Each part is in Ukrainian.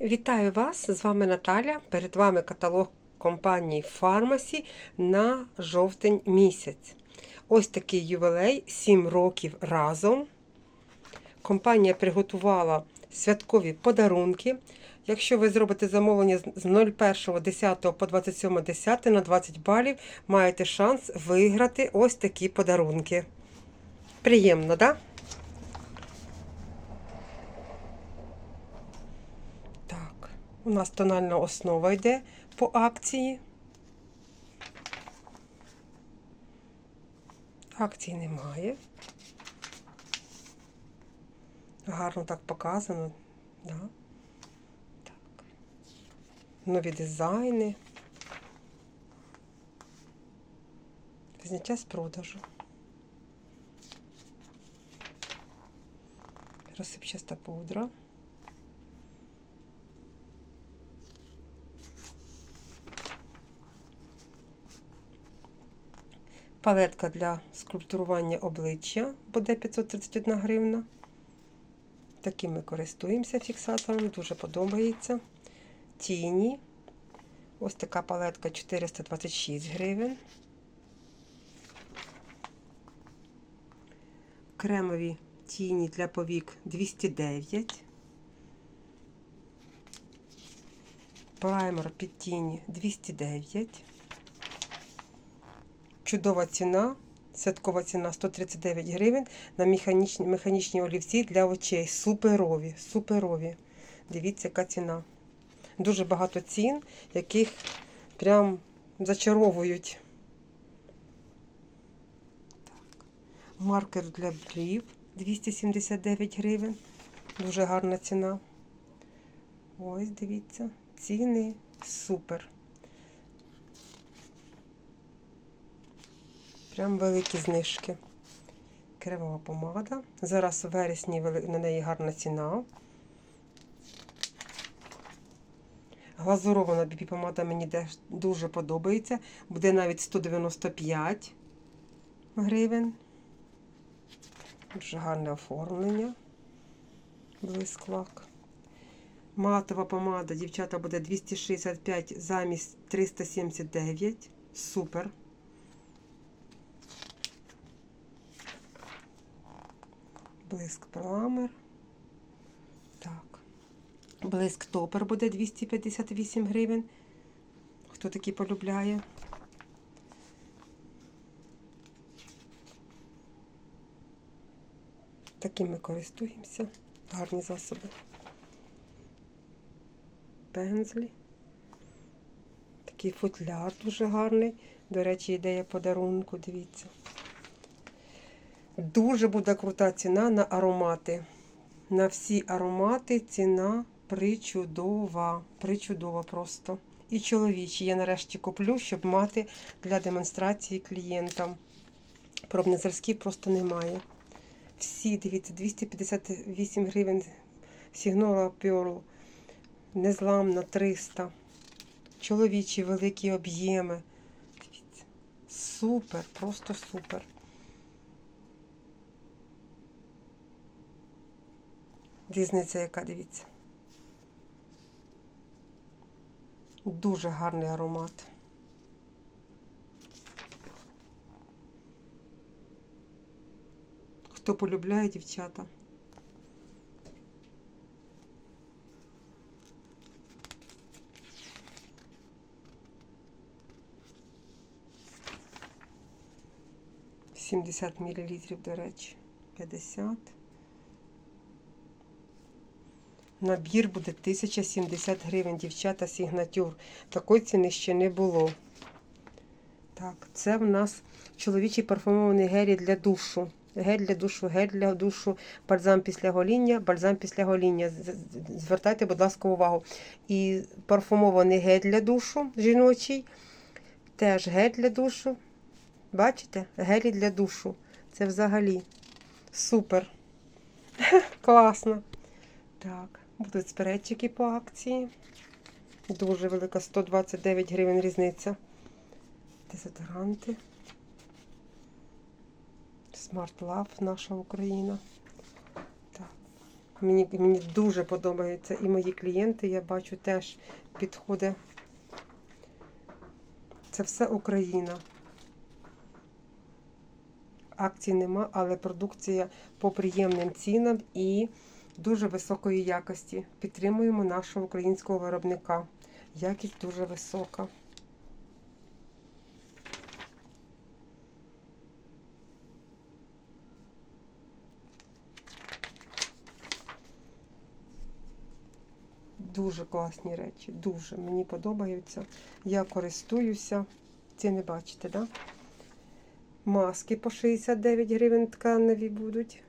Вітаю вас! З вами Наталя. Перед вами каталог компанії Фармасі на жовтень місяць. Ось такий ювілей 7 років разом. Компанія приготувала святкові подарунки. Якщо ви зробите замовлення з 01.10 по 27.10 на 20 балів, маєте шанс виграти ось такі подарунки. Приємно, так? Да? Так, у нас тональна основа йде по акції. Акції немає. Гарно так показано. Да. Так. Нові дизайни. Зняття з продажу. Розсипчаста пудра. Палетка для скульптурування обличчя буде 531 гривна. Таким ми користуємося фіксатором, дуже подобається. Тіні. Ось така палетка 426 гривень. Кремові тіні для повік 209. Праймер під тіні 209. Чудова ціна, святкова ціна 139 гривень на механічні, механічні олівці для очей. Суперові, суперові. Дивіться, яка ціна. Дуже багато цін, яких прям зачаровують. Так. Маркер для брів 279 гривень. Дуже гарна ціна. Ось, дивіться, ціни супер. Прям великі знижки. Кремова помада. Зараз у вересні на неї гарна ціна. Глазурована бібі помада мені дуже подобається. Буде навіть 195 гривень. Дуже гарне оформлення. Блисклак. Матова помада, дівчата, буде 265 замість 379. Супер. Блиск пламер. Так. Блиск топер буде 258 гривень. Хто такий полюбляє? Таким ми користуємося. Гарні засоби. Пензлі. Такий футляр дуже гарний. До речі, ідея подарунку, дивіться. Дуже буде крута ціна на аромати. На всі аромати ціна причудова. Причудова просто. І чоловічі. Я нарешті куплю, щоб мати для демонстрації клієнтам. Пробних зразків просто немає. Всі, дивіться, 258 гривень сігнола Pearl. Незламна 300. Чоловічі великі об'єми. Супер, просто супер. Різниця яка, дивіться. Дуже гарний аромат. Хто полюбляє дівчата? Сімдесят мілілітрів, до речі, п'ятдесят. Набір буде 1070 гривень, дівчата, сігнатюр. Такої ціни ще не було. Так, це в нас чоловічий парфумований гель для душу. Гель для душу, гель для душу, бальзам після гоління, бальзам після гоління. Звертайте, будь ласка, увагу. І парфумований гель для душу жіночий. Теж гель для душу. Бачите? Гелі для душу. Це взагалі супер. Класно. Так. Будуть спередчики по акції. Дуже велика, 129 гривень різниця. Дезодоранти. Smart Love, наша Україна. Так. Мені, мені дуже подобається. І мої клієнти, я бачу, теж підходить. Це все Україна. Акцій нема, але продукція по приємним цінам і дуже високої якості. Підтримуємо нашого українського виробника. Якість дуже висока. Дуже класні речі, дуже мені подобаються. Я користуюся. Ціни бачите, да? Маски по 69 гривень тканеві будуть.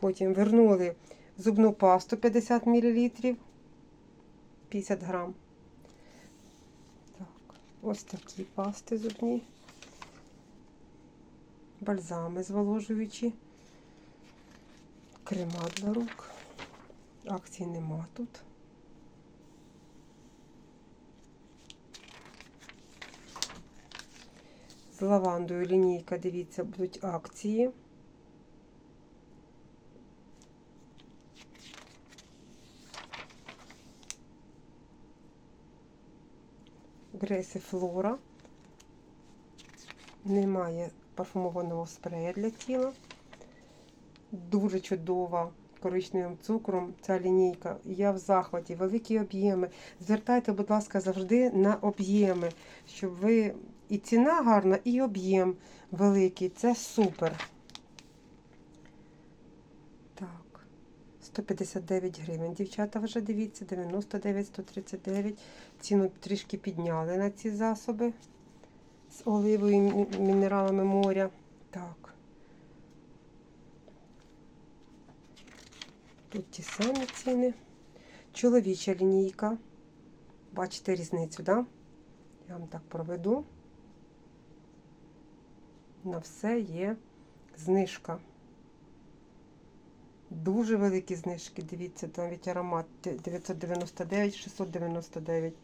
Потім вернули зубну пасту 50 мл. 50 грам. Так, ось такі пасти зубні. Бальзами зволожуючі. Крема для рук. Акцій нема тут. З лавандою лінійка, дивіться, будуть акції. Греси Флора. Немає парфумованого спрея для тіла. Дуже чудова коричневим цукром ця лінійка. Я в захваті, великі об'єми. Звертайте, будь ласка, завжди на об'єми, щоб ви і ціна гарна, і об'єм великий. Це супер. Так, 159 гривень. Дівчата вже дивіться, 99, 139. Ціну трішки підняли на ці засоби з оливою і мінералами моря. Так. Тут ті самі ціни. Чоловіча лінійка. Бачите різницю, да? Я вам так проведу. На все є знижка. Дуже великі знижки. Дивіться, навіть аромат 999, 699.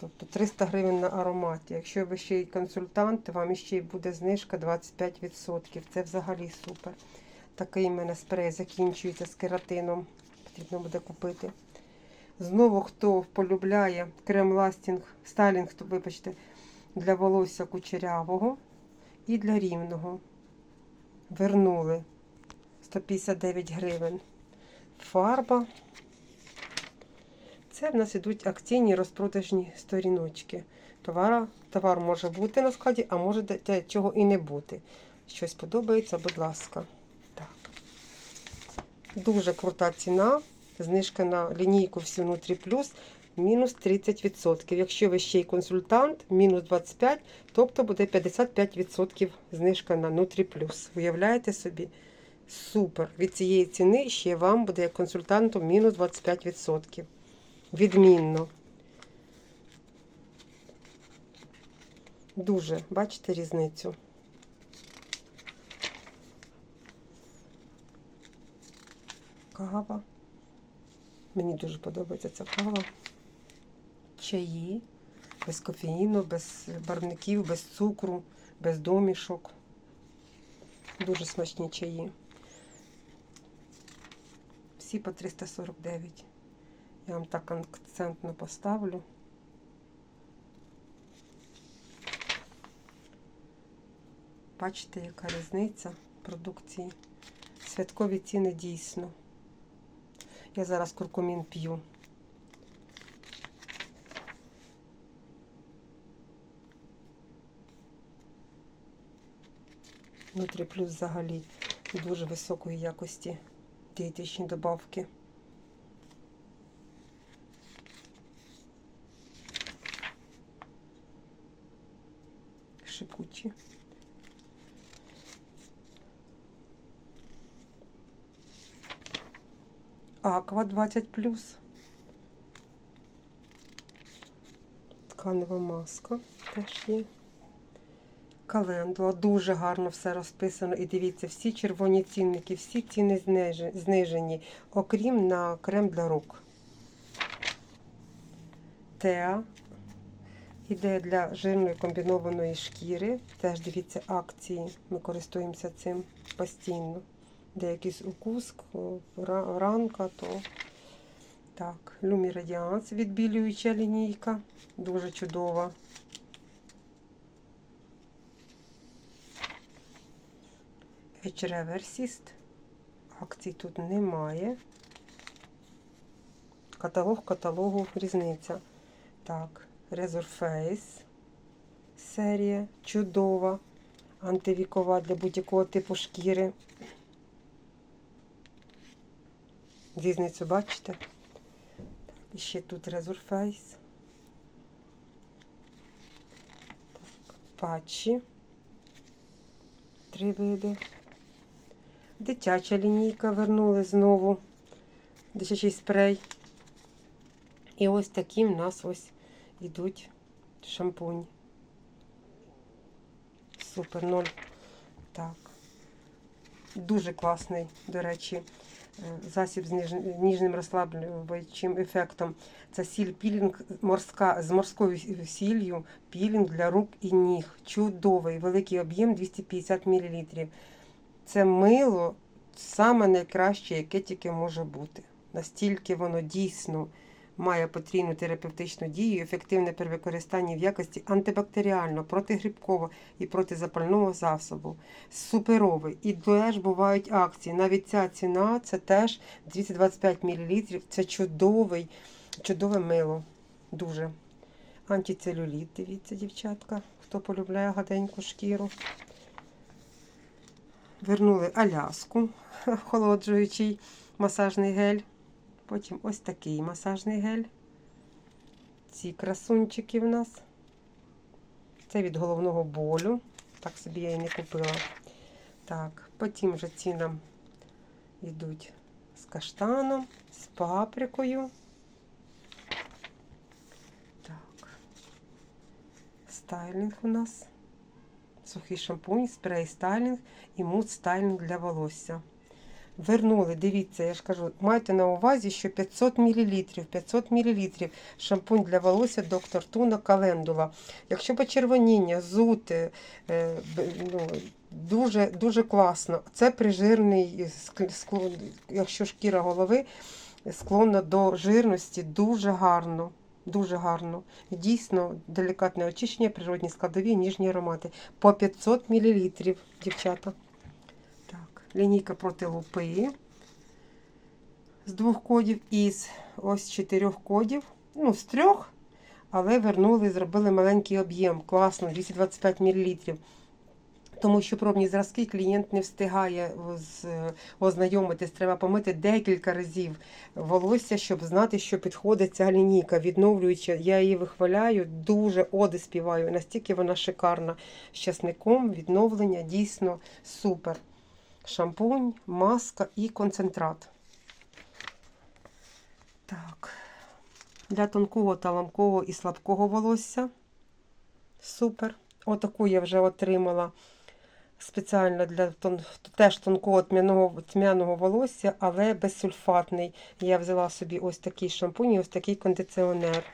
Тобто 300 гривень на ароматі. Якщо ви ще й консультант, то вам ще й буде знижка 25%. Це взагалі супер. Такий в мене спрей закінчується з кератином. Потрібно буде купити. Знову, хто полюбляє крем-ластінг, стайлінг, то вибачте, для волосся кучерявого і для рівного. Вернули 159 гривень. Фарба. Це в нас ідуть акційні розпродажні сторіночки. Товара, товар може бути на складі, а може де- чого і не бути. Щось подобається, будь ласка. Так. Дуже крута ціна. Знижка на лінійку всі внутрі плюс мінус 30%. Якщо ви ще й консультант, мінус 25%, тобто буде 55% знижка на нутрі плюс. Уявляєте собі? Супер! Від цієї ціни ще вам буде як консультанту мінус 25%. Відмінно. Дуже, бачите різницю? Кава. Мені дуже подобається ця кава. Чаї, без кофеїну, без барвників, без цукру, без домішок. Дуже смачні чаї. Всі по 349. Я вам так акцентно поставлю. Бачите, яка різниця продукції. Святкові ціни дійсно. Я зараз куркумін п'ю. Нутрі плюс взагалі дуже високої якості дієтичні добавки. Шипучі. Аква 20 плюс. Тканева маска теж є. Календула. Дуже гарно все розписано. І дивіться, всі червоні цінники, всі ціни знижені- окрім на крем для рук. Теа. Іде для жирної комбінованої шкіри. Теж дивіться акції. Ми користуємося цим. постійно. Де якийсь укус, ранка, то так, Люмі Радіанс відбілююча лінійка. Дуже чудова. Реверсіст. Акцій тут немає. Каталог каталогу різниця. Так, Resurface серія чудова, антивікова для будь-якого типу шкіри. Різницю бачите? Так, і ще тут Resurface. Так, патчі. Три види. Дитяча лінійка вернули знову. Дитячий спрей. І ось такі в нас ось йдуть шампунь. Супер ноль. Так. Дуже класний, до речі, е, засіб з ніж- ніжним розслаблюючим ефектом. Це сіль пілінг морська, з морською сіллю, пілінг для рук і ніг. Чудовий, великий об'єм 250 мл. Це мило саме найкраще, яке тільки може бути. Настільки воно дійсно має потрійну терапевтичну дію, ефективне при використанні в якості антибактеріального, протигрибкового і протизапального засобу. Суперовий. І теж бувають акції. Навіть ця ціна це теж 225 мл. Це чудовий, чудове мило. Дуже. Антицелюліт, дивіться, дівчатка, хто полюбляє гаденьку шкіру. Вернули Аляску, охолоджуючий масажний гель. Потім ось такий масажний гель. Ці красунчики в нас. Це від головного болю. Так собі я і не купила. Так, потім вже ці нам йдуть з каштаном, з паприкою. Так. Стайлінг у нас. Сухий шампунь, спрей стайлінг і мут стайлінг для волосся. Вернули, дивіться, я ж кажу, майте на увазі, що 500 мл, 500 мл шампунь для волосся доктор Туна Календула. Якщо почервоніння, зути, е, ну, дуже, дуже класно. Це прижирний склон, якщо шкіра голови склонна до жирності, дуже гарно. Дуже гарно. Дійсно, делікатне очищення, природні складові, ніжні аромати. По 500 мл, дівчата. Так, лінійка проти лупи з двох кодів і з ось чотирьох кодів. Ну, з трьох, але вернули, зробили маленький об'єм. Класно, 225 мл. Тому що пробні зразки клієнт не встигає ознайомитись. Треба помити декілька разів волосся, щоб знати, що підходить ця лінійка. Відновлююча, я її вихваляю, дуже оди співаю. Настільки вона шикарна. З часником відновлення дійсно супер. Шампунь, маска і концентрат. Так. Для тонкого та ламкого і слабкого волосся. Супер. Отаку я вже отримала спеціально для тон, теж тонкого тьмяного, тьмяного волосся, але безсульфатний. Я взяла собі ось такий шампунь і ось такий кондиціонер.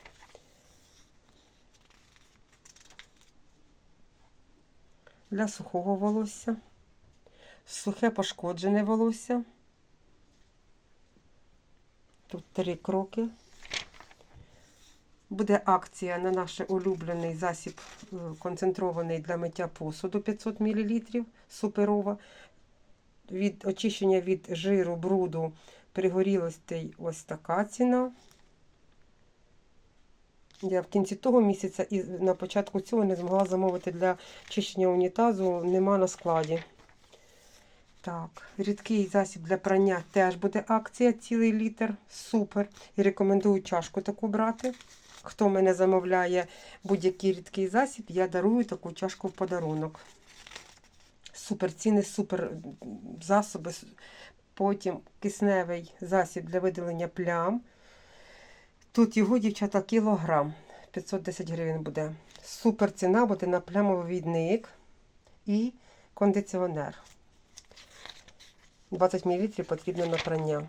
Для сухого волосся. Сухе пошкоджене волосся. Тут три кроки. Буде акція на наш улюблений засіб е, концентрований для миття посуду 500 мл. Суперова. Від очищення від жиру, бруду, пригорілостей ось така ціна. Я в кінці того місяця і на початку цього не змогла замовити для чищення унітазу, нема на складі. Так, рідкий засіб для прання теж буде акція, цілий літр. Супер. І рекомендую чашку таку брати. Хто мене замовляє будь-який рідкий засіб, я дарую таку чашку в подарунок. Супер ціни, супер засоби. Потім кисневий засіб для видалення плям. Тут його, дівчата, кілограм. 510 гривень буде. Супер ціна буде на плямовідник і кондиціонер. 20 мл потрібно на прання.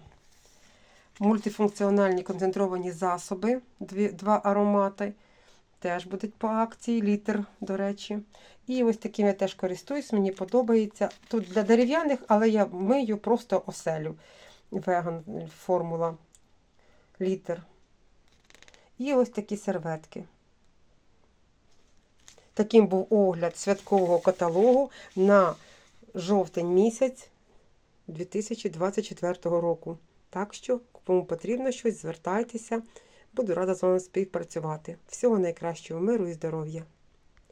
Мультифункціональні концентровані засоби, дві, два аромати. теж будуть по акції, літр, до речі. І ось таким я теж користуюсь, мені подобається. Тут для дерев'яних, але я мию просто оселю. Веган формула літр. І ось такі серветки. Таким був огляд святкового каталогу на жовтень місяць 2024 року. Так що, кому потрібно щось, звертайтеся. Буду рада з вами співпрацювати. Всього найкращого, миру і здоров'я!